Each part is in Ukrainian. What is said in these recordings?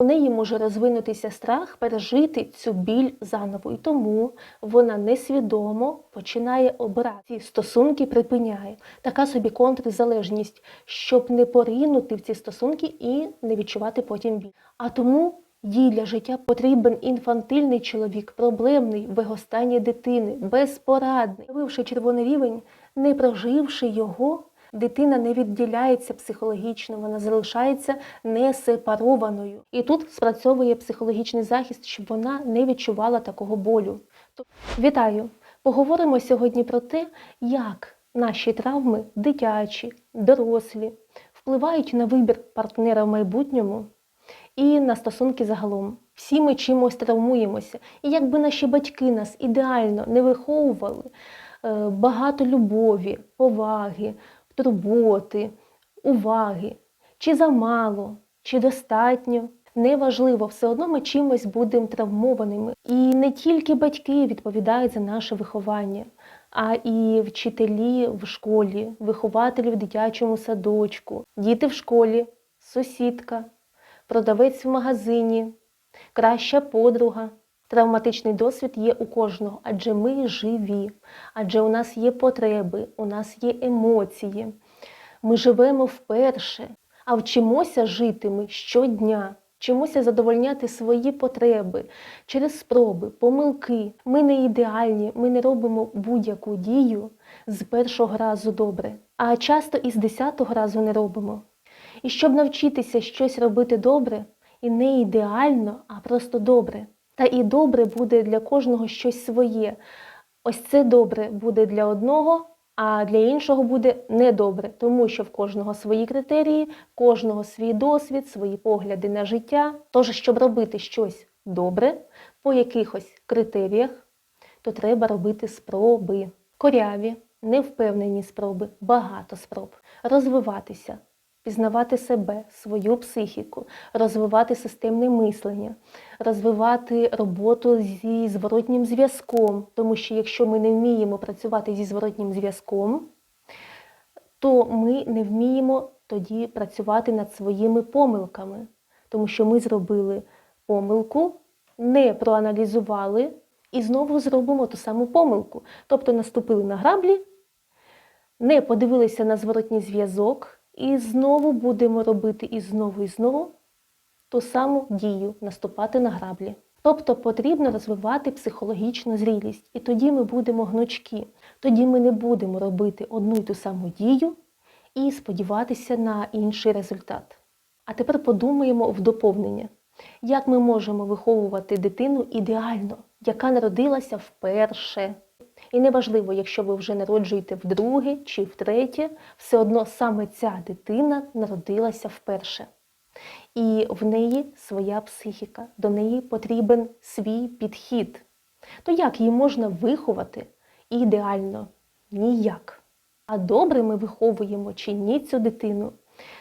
У неї може розвинутися страх пережити цю біль заново, і тому вона несвідомо починає обирати ці стосунки, припиняє така собі контрзалежність, щоб не поринути в ці стосунки і не відчувати потім біль. А тому їй для життя потрібен інфантильний чоловік, проблемний в його стані дитини, безпорадний. Вивши червоний рівень, не проживши його. Дитина не відділяється психологічно, вона залишається не сепарованою. І тут спрацьовує психологічний захист, щоб вона не відчувала такого болю. Вітаю! Поговоримо сьогодні про те, як наші травми, дитячі, дорослі, впливають на вибір партнера в майбутньому і на стосунки загалом. Всі ми чимось травмуємося. І якби наші батьки нас ідеально не виховували, е, багато любові, поваги, турботи, уваги, чи замало, чи достатньо. Неважливо, все одно ми чимось будемо травмованими. І не тільки батьки відповідають за наше виховання, а і вчителі в школі, вихователі в дитячому садочку, діти в школі, сусідка, продавець в магазині, краща подруга. Травматичний досвід є у кожного, адже ми живі, адже у нас є потреби, у нас є емоції. Ми живемо вперше, а вчимося жити ми щодня, вчимося задовольняти свої потреби через спроби, помилки. Ми не ідеальні, ми не робимо будь-яку дію з першого разу добре, а часто і з десятого разу не робимо. І щоб навчитися щось робити добре, і не ідеально, а просто добре. Та і добре буде для кожного щось своє. Ось це добре буде для одного, а для іншого буде недобре, тому що в кожного свої критерії, в кожного свій досвід, свої погляди на життя. Тож, щоб робити щось добре по якихось критеріях, то треба робити спроби. Коряві, невпевнені спроби, багато спроб, розвиватися, пізнавати себе, свою психіку, розвивати системне мислення, розвивати роботу зі зворотнім зв'язком. Тому що якщо ми не вміємо працювати зі зворотнім зв'язком, то ми не вміємо тоді працювати над своїми помилками, тому що ми зробили помилку, не проаналізували і знову зробимо ту саму помилку. Тобто наступили на граблі, не подивилися на зворотній зв'язок, і знову будемо робити і знову, і знову ту саму дію наступати на граблі. Тобто потрібно розвивати психологічну зрілість, і тоді ми будемо гнучкі. Тоді ми не будемо робити одну й ту саму дію і сподіватися на інший результат. А тепер подумаємо в доповнення, як ми можемо виховувати дитину ідеально, яка народилася вперше. І неважливо, якщо ви вже народжуєте вдруге чи втретє, все одно саме ця дитина народилася вперше. І в неї своя психіка, до неї потрібен свій підхід. То як її можна виховати ідеально? Ніяк. А добре ми виховуємо чи ні цю дитину,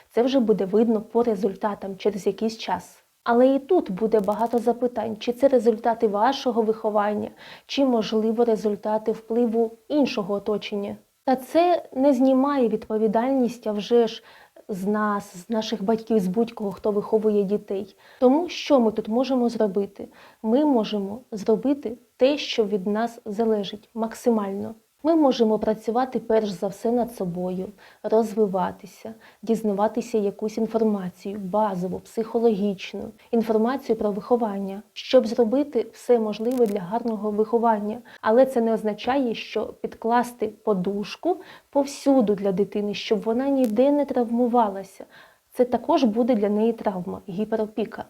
це вже буде видно по результатам через якийсь час. Але і тут буде багато запитань, чи це результати вашого виховання, чи, можливо, результати впливу іншого оточення. Та це не знімає відповідальність, а вже ж з нас, з наших батьків, з будь-кого, хто виховує дітей. Тому що ми тут можемо зробити? Ми можемо зробити те, що від нас залежить максимально. Ми можемо працювати перш за все над собою, розвиватися, дізнаватися якусь інформацію, базову, психологічну, інформацію про виховання, щоб зробити все можливе для гарного виховання. Але це не означає, що підкласти подушку повсюду для дитини, щоб вона ніде не травмувалася. Це також буде для неї травма, гіперопіка.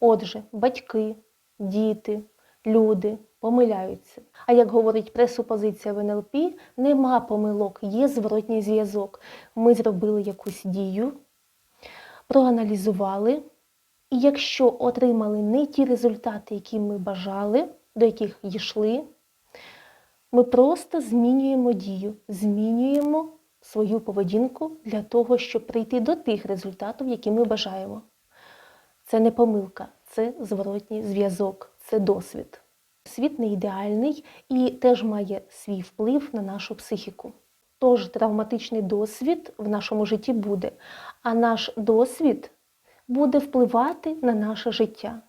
Отже, батьки, діти, люди помиляються. А як говорить пресупозиція в НЛП, нема помилок, є зворотній зв'язок. Ми зробили якусь дію, проаналізували, і якщо отримали не ті результати, які ми бажали, до яких йшли, ми просто змінюємо дію, змінюємо свою поведінку для того, щоб прийти до тих результатів, які ми бажаємо. Це не помилка, це зворотній зв'язок, це досвід. Світ не ідеальний і теж має свій вплив на нашу психіку. Тож травматичний досвід в нашому житті буде, а наш досвід буде впливати на наше життя.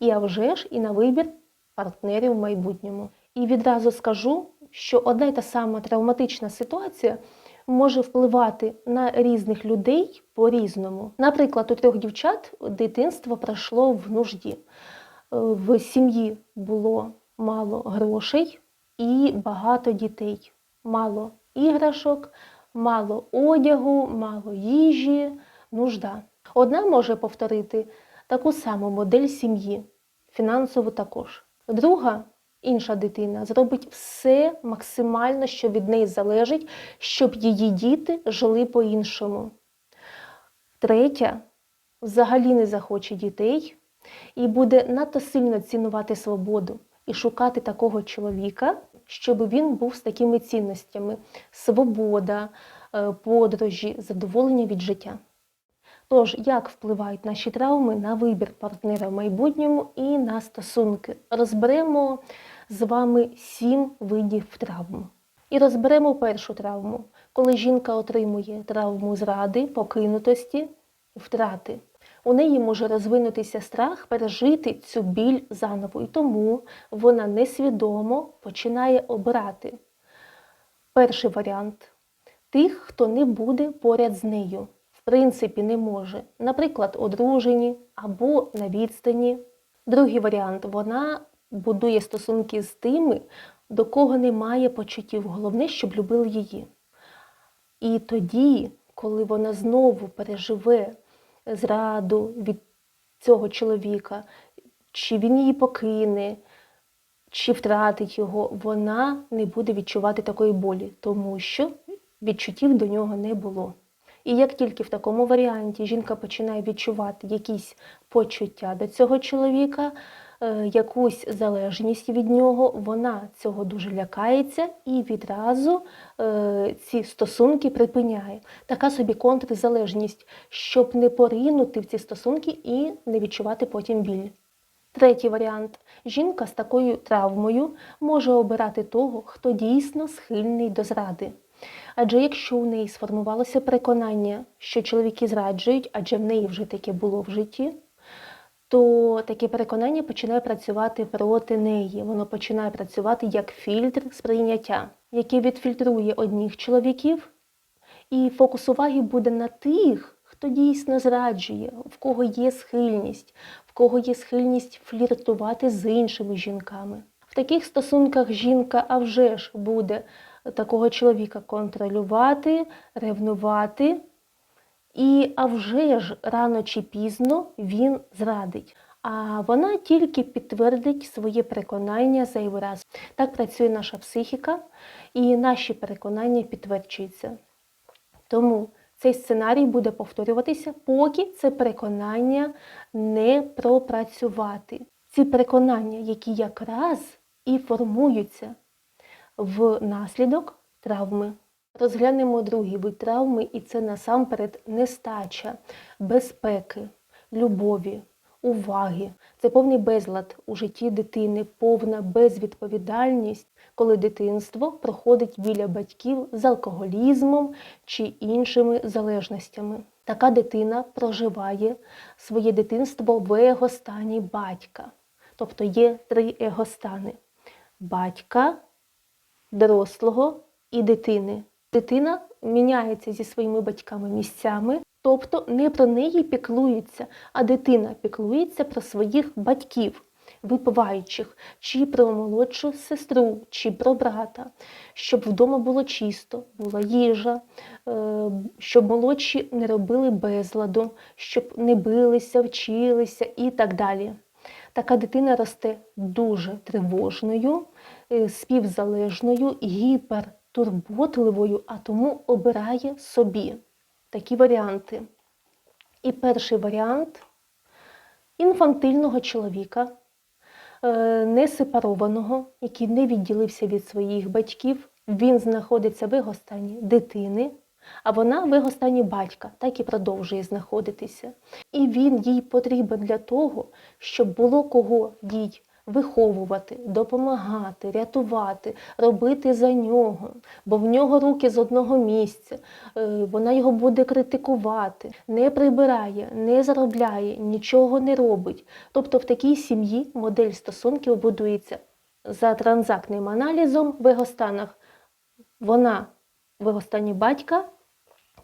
І а вже ж і на вибір партнерів в майбутньому. І відразу скажу, що одна й та сама травматична ситуація може впливати на різних людей по-різному. Наприклад, у трьох дівчат дитинство пройшло в нужді. Е, В сім'ї було мало грошей і багато дітей, мало іграшок, мало одягу, мало їжі, нужда. Одна може повторити таку саму модель сім'ї, фінансову також. Друга, інша дитина, зробить все максимально, що від неї залежить, щоб її діти жили по-іншому. Третя взагалі не захоче дітей і буде надто сильно цінувати свободу і шукати такого чоловіка, щоб він був з такими цінностями: свобода, е, подорожі, задоволення від життя. Тож, як впливають наші травми на вибір партнера в майбутньому і на стосунки? Розберемо з вами сім видів травм. І розберемо першу травму, коли жінка отримує травму зради, покинутості, втрати. У неї може розвинутися страх пережити цю біль заново, і тому вона несвідомо починає обирати. Перший варіант тих, хто не буде поряд з нею, в принципі, не може, наприклад, одружені або на відстані. Другий варіант вона будує стосунки з тими, до кого немає почуттів. Головне, щоб любили її. І тоді, коли вона знову переживе зраду від цього чоловіка, чи він її покине, чи втратить його, вона не буде відчувати такої болі, тому що відчуттів до нього не було. І як тільки в такому варіанті жінка починає відчувати якісь почуття до цього чоловіка, якусь залежність від нього, вона цього дуже лякається і відразу е, ці стосунки припиняє. Така собі контрзалежність, щоб не поринути в ці стосунки і не відчувати потім біль. Третій варіант. Жінка з такою травмою може обирати того, хто дійсно схильний до зради. Адже якщо у неї сформувалося переконання, що чоловіки зраджують, адже в неї вже таке було в житті, то таке переконання починає працювати проти неї. Воно починає працювати як фільтр сприйняття, який відфільтрує одних чоловіків, і фокус уваги буде на тих, хто дійсно зраджує, в кого є схильність, в кого є схильність фліртувати з іншими жінками. В таких стосунках жінка, а вже ж буде такого чоловіка контролювати, ревнувати. І а вже ж рано чи пізно він зрадить. А вона тільки підтвердить своє переконання зайвий раз. Так працює наша психіка, і наші переконання підтверджуються. Тому цей сценарій буде повторюватися, поки це переконання не пропрацювати. Ці переконання, які якраз і формуються внаслідок травми. Розглянемо другий вид травми, і це насамперед нестача, безпеки, любові, уваги. Це повний безлад у житті дитини, повна безвідповідальність, коли дитинство проходить біля батьків з алкоголізмом чи іншими залежностями. Така дитина проживає своє дитинство в егостані батька. Тобто є три егостани: батька, дорослого і дитини. Дитина міняється зі своїми батьками місцями, тобто не про неї піклуються, а дитина піклується про своїх батьків, випиваючих, чи про молодшу сестру, чи про брата, щоб вдома було чисто, була їжа, е, щоб молодші не робили безладу, щоб не билися, вчилися і так далі. Така дитина росте дуже тривожною, е, співзалежною, гіпертурботливою, а тому обирає собі такі варіанти. І перший варіант інфантильного чоловіка, е, несепарованого, який не відділився від своїх батьків, він знаходиться в його стані дитини, а вона в його батька, так і продовжує знаходитися. І він їй потрібен для того, щоб було кого їй виховувати, допомагати, рятувати, робити за нього, бо в нього руки з одного місця, е, вона його буде критикувати, не прибирає, не заробляє, нічого не робить. Тобто в такій сім'ї модель стосунків будується за транзактним аналізом в його станах. Вона в його батька,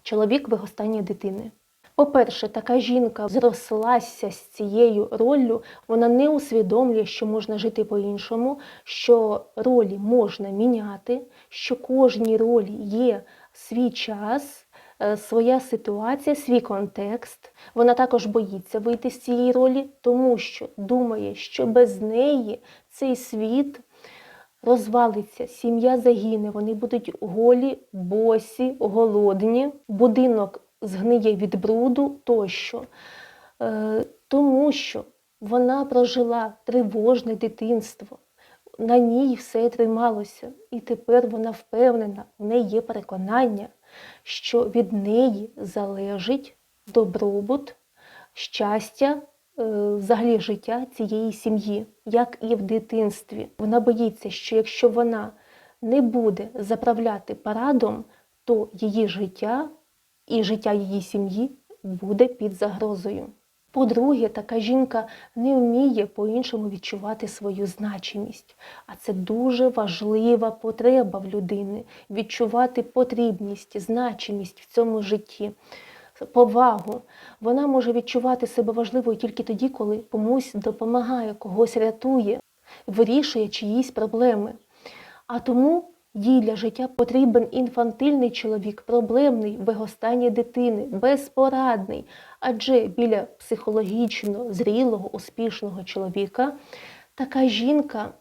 чоловік в його дитини. По-перше, така жінка зрослася з цією роллю, вона не усвідомлює, що можна жити по-іншому, що ролі можна міняти, що кожній ролі є свій час, е, своя ситуація, свій контекст. Вона також боїться вийти з цієї ролі, тому що думає, що без неї цей світ розвалиться, сім'я загине, вони будуть голі, босі, голодні, будинок згниє від бруду тощо. Е, тому що вона прожила тривожне дитинство, на ній все трималося, і тепер вона впевнена, в неї є переконання, що від неї залежить добробут, щастя, е, взагалі життя цієї сім'ї, як і в дитинстві. Вона боїться, що якщо вона не буде заправляти парадом, то її життя і життя її сім'ї буде під загрозою. По-друге, така жінка не вміє по-іншому відчувати свою значимість, а це дуже важлива потреба в людини відчувати потрібність, значимість в цьому житті, повагу. Вона може відчувати себе важливою тільки тоді, коли комусь допомагає, когось рятує, вирішує чиїсь проблеми. А тому їй для життя потрібен інфантильний чоловік, проблемний в його стані дитини, безпорадний. Адже біля психологічно зрілого, успішного чоловіка така жінка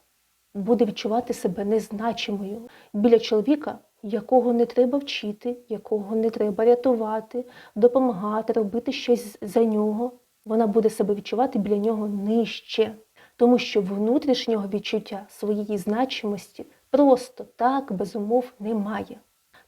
буде відчувати себе незначимою. Біля чоловіка, якого не треба вчити, якого не треба рятувати, допомагати, робити щось за нього. Вона буде себе відчувати біля нього нижче, тому що внутрішнього відчуття своєї значимості просто так без умов немає.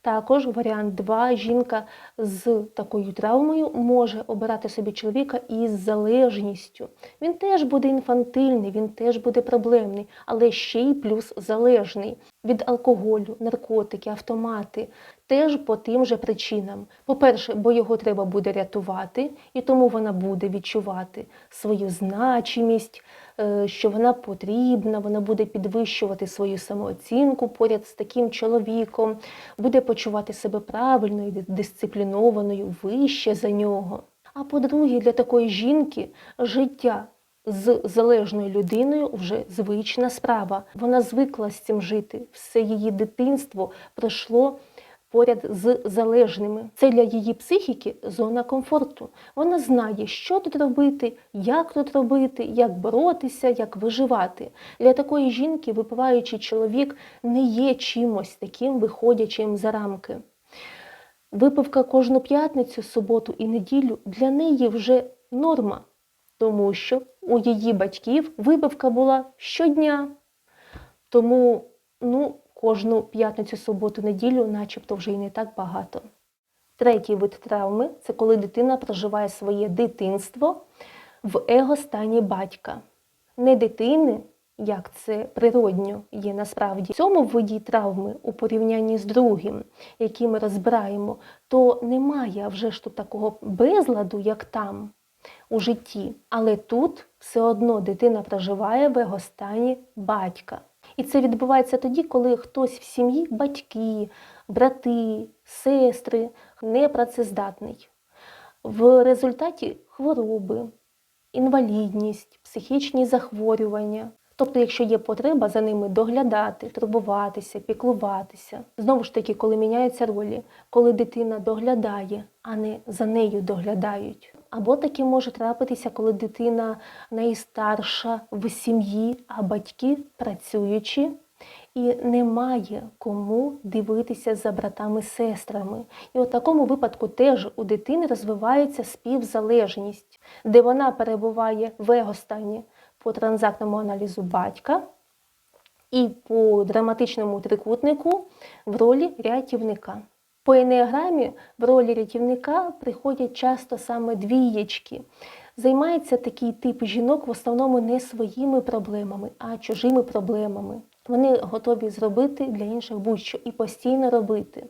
Також варіант 2. Жінка з такою травмою може обирати собі чоловіка із залежністю. Він теж буде інфантильний, він теж буде проблемний, але ще й плюс залежний від алкоголю, наркотики, автомати. Теж по тим же причинам. По-перше, бо його треба буде рятувати, і тому вона буде відчувати свою значимість, що вона потрібна, вона буде підвищувати свою самооцінку поряд з таким чоловіком, буде почувати себе правильною, дисциплінованою, вище за нього. А по-друге, для такої жінки життя з залежною людиною вже звична справа. Вона звикла з цим жити. Все її дитинство пройшло поряд з залежними. Це для її психіки зона комфорту. Вона знає, що тут робити, як тут робити, як боротися, як виживати. Для такої жінки випиваючий чоловік не є чимось таким виходячим за рамки. Випивка кожну п'ятницю, суботу і неділю для неї вже норма, тому що у її батьків випивка була щодня. Тому, ну, кожну п'ятницю, суботу, неділю, начебто вже й не так багато. Третій вид травми це коли дитина проживає своє дитинство в его-стані батька. Не дитини, як це природньо є насправді. В цьому виді травми у порівнянні з другим, який ми розбираємо, то немає вже ж тут такого безладу, як там у житті. Але тут все одно дитина проживає в його стані батька. І це відбувається тоді, коли хтось в сім'ї, батьки, брати, сестри непрацездатний. В результаті хвороби, інвалідність, психічні захворювання. Тобто, якщо є потреба за ними доглядати, турбуватися, піклуватися. Знову ж таки, коли міняються ролі, коли дитина доглядає, а не за нею доглядають. Або таке може трапитися, коли дитина найстарша в сім'ї, а батьки працюючи, і немає кому дивитися за братами-сестрами. І у такому випадку теж у дитини розвивається співзалежність, де вона перебуває в его-стані по транзактному аналізу батька і по драматичному трикутнику в ролі рятівника. По енеограмі в ролі рятівника приходять часто саме двієчки. Займається такий тип жінок в основному не своїми проблемами, а чужими проблемами. Вони готові зробити для інших будь-що і постійно робити.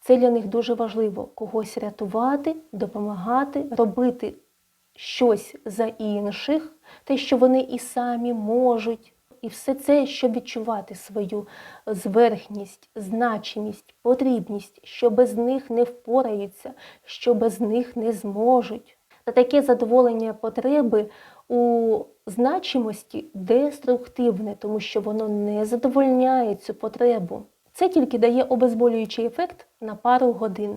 Це для них дуже важливо когось рятувати, допомагати, робити щось за інших, те, що вони і самі можуть. І все це, щоб відчувати свою зверхність, значимість, потрібність, що без них не впораються, що без них не зможуть. Та таке задоволення потреби у значимості деструктивне, тому що воно не задовольняє цю потребу. Це тільки дає обезболюючий ефект на пару годин,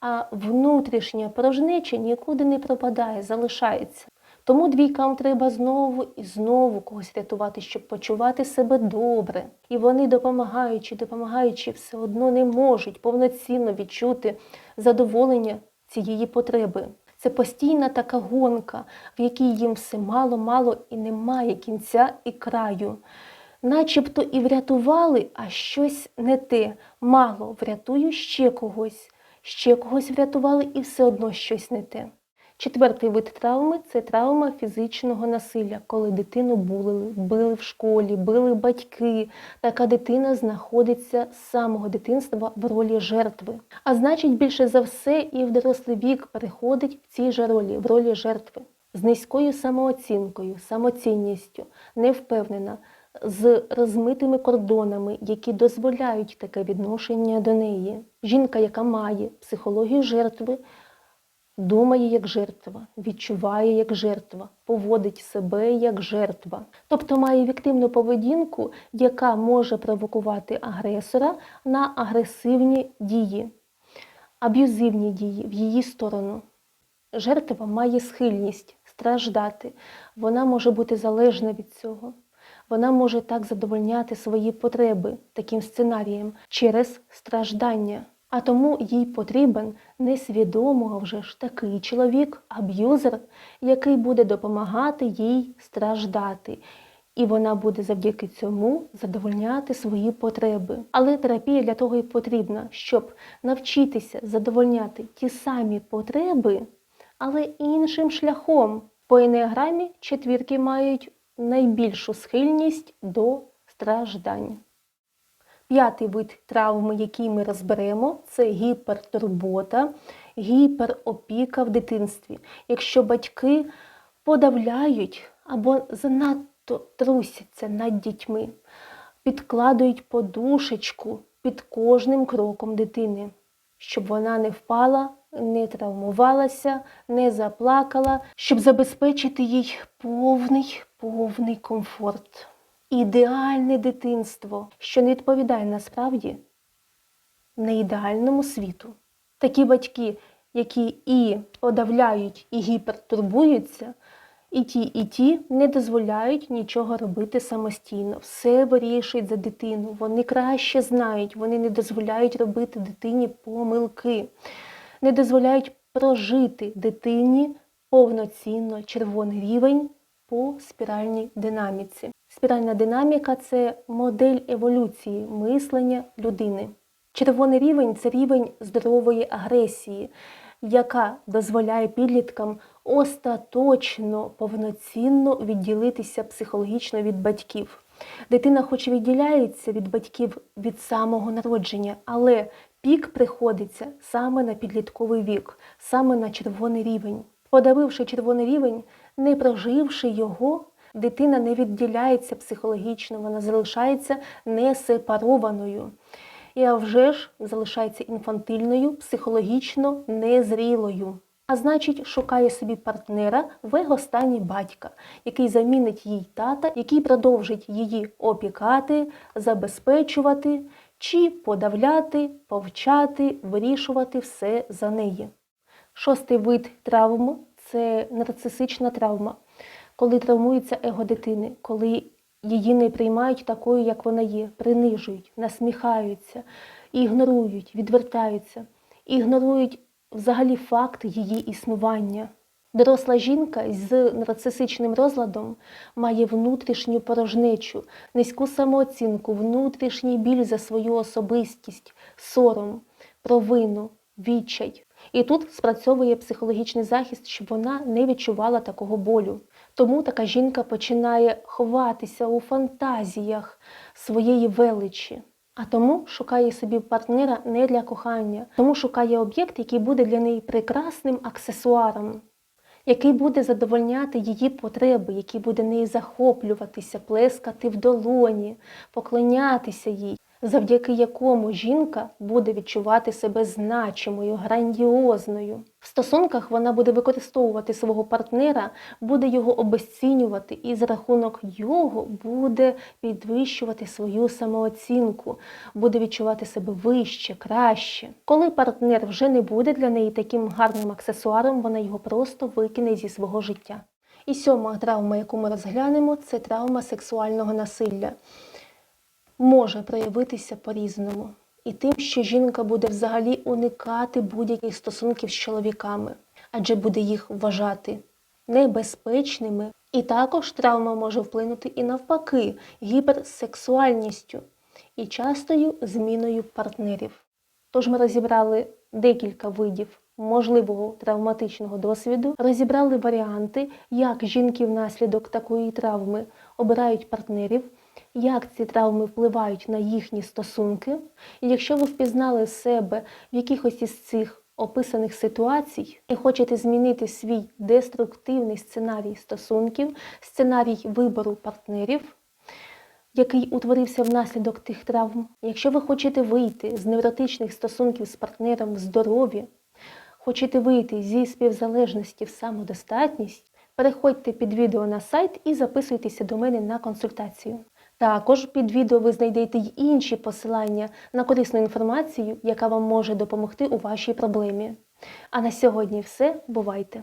а внутрішня порожнеча нікуди не пропадає, залишається. Тому двійкам треба знову і знову когось рятувати, щоб почувати себе добре. І вони, допомагаючи, допомагаючи, все одно не можуть повноцінно відчути задоволення цієї потреби. Це постійна така гонка, в якій їм все мало-мало і немає кінця і краю. Начебто і врятували, а щось не те. Мало врятую ще когось, ще когось врятували і все одно щось не те. Четвертий вид травми це травма фізичного насилля, коли дитину булили, били в школі, били батьки. Така дитина знаходиться з самого дитинства в ролі жертви. А значить, більше за все і в дорослий вік переходить в цій же ролі, в ролі жертви. З низькою самооцінкою, самоцінністю, невпевнена, з розмитими кордонами, які дозволяють таке відношення до неї. Жінка, яка має психологію жертви, думає як жертва, відчуває як жертва, поводить себе як жертва, тобто має віктивну поведінку, яка може провокувати агресора на агресивні дії, аб'юзивні дії в її сторону. Жертва має схильність страждати, вона може бути залежна від цього. Вона може так задовольняти свої потреби таким сценарієм через страждання. А тому їй потрібен несвідомо вже ж такий чоловік, аб'юзер, який буде допомагати їй страждати. І вона буде завдяки цьому задовольняти свої потреби. Але терапія для того і потрібна, щоб навчитися задовольняти ті самі потреби, але іншим шляхом. По енеаграмі четвірки мають найбільшу схильність до страждань. П'ятий вид травми, який ми розберемо, це гіпертурбота, гіперопіка в дитинстві. Якщо батьки подавляють або занадто трусяться над дітьми, підкладають подушечку під кожним кроком дитини, щоб вона не впала, не травмувалася, не заплакала, щоб забезпечити їй повний, повний комфорт ідеальне дитинство, що не відповідає насправді неідеальному світу. Такі батьки, які і подавляють, і гіпертурбуються, і ті, і ті не дозволяють нічого робити самостійно. Все вирішують за дитину. Вони краще знають, вони не дозволяють робити дитині помилки, не дозволяють прожити дитині повноцінно червоний рівень по спіральній динаміці. Спіральна динаміка це модель еволюції мислення людини. Червоний рівень це рівень здорової агресії, яка дозволяє підліткам остаточно повноцінно відділитися психологічно від батьків. Дитина, хоч і відділяється від батьків від самого народження, але пік приходиться саме на підлітковий вік, саме на червоний рівень. Подавивши червоний рівень, не проживши його, дитина не відділяється психологічно, вона залишається несепарованою. І вже ж залишається інфантильною, психологічно незрілою. А значить, шукає собі партнера в стані батька, який замінить їй тата, який продовжить її опікати, забезпечувати чи подавляти, повчати, вирішувати все за неї. Шостий вид травм це нарцисична травма, коли травмується его дитини, коли її не приймають такою, як вона є, принижують, насміхаються, ігнорують, відвертаються, ігнорують взагалі факт її існування. Доросла жінка з нарцисичним розладом має внутрішню порожнечу, низьку самооцінку, внутрішній біль за свою особистість, сором, провину, відчай. І тут спрацьовує психологічний захист, щоб вона не відчувала такого болю. Тому така жінка починає ховатися у фантазіях своєї величі. А тому шукає собі партнера не для кохання, тому шукає об'єкт, який буде для неї прекрасним аксесуаром, який буде задовольняти її потреби, який буде нею захоплюватися, плескати в долоні, поклонятися їй, завдяки якому жінка буде відчувати себе значимою, грандіозною. В стосунках вона буде використовувати свого партнера, буде його обесцінювати і за рахунок його буде підвищувати свою самооцінку, буде відчувати себе вище, краще. Коли партнер вже не буде для неї таким гарним аксесуаром, вона його просто викине зі свого життя. І сьома травма, яку ми розглянемо, це травма сексуального насилля може проявитися по-різному. І тим, що жінка буде взагалі уникати будь-яких стосунків з чоловіками, адже буде їх вважати небезпечними. І також травма може вплинути і навпаки гіперсексуальністю і частою зміною партнерів. Тож ми розібрали декілька видів можливого травматичного досвіду, розібрали варіанти, як жінки внаслідок такої травми обирають партнерів, як ці травми впливають на їхні стосунки. І якщо ви впізнали себе в якихось із цих описаних ситуацій і хочете змінити свій деструктивний сценарій стосунків, сценарій вибору партнерів, який утворився внаслідок тих травм, якщо ви хочете вийти з невротичних стосунків з партнером в здоров'я, хочете вийти зі співзалежності в самодостатність, переходьте під відео на сайт і записуйтеся до мене на консультацію. Також під відео ви знайдете й інші посилання на корисну інформацію, яка вам може допомогти у вашій проблемі. А на сьогодні все. Бувайте!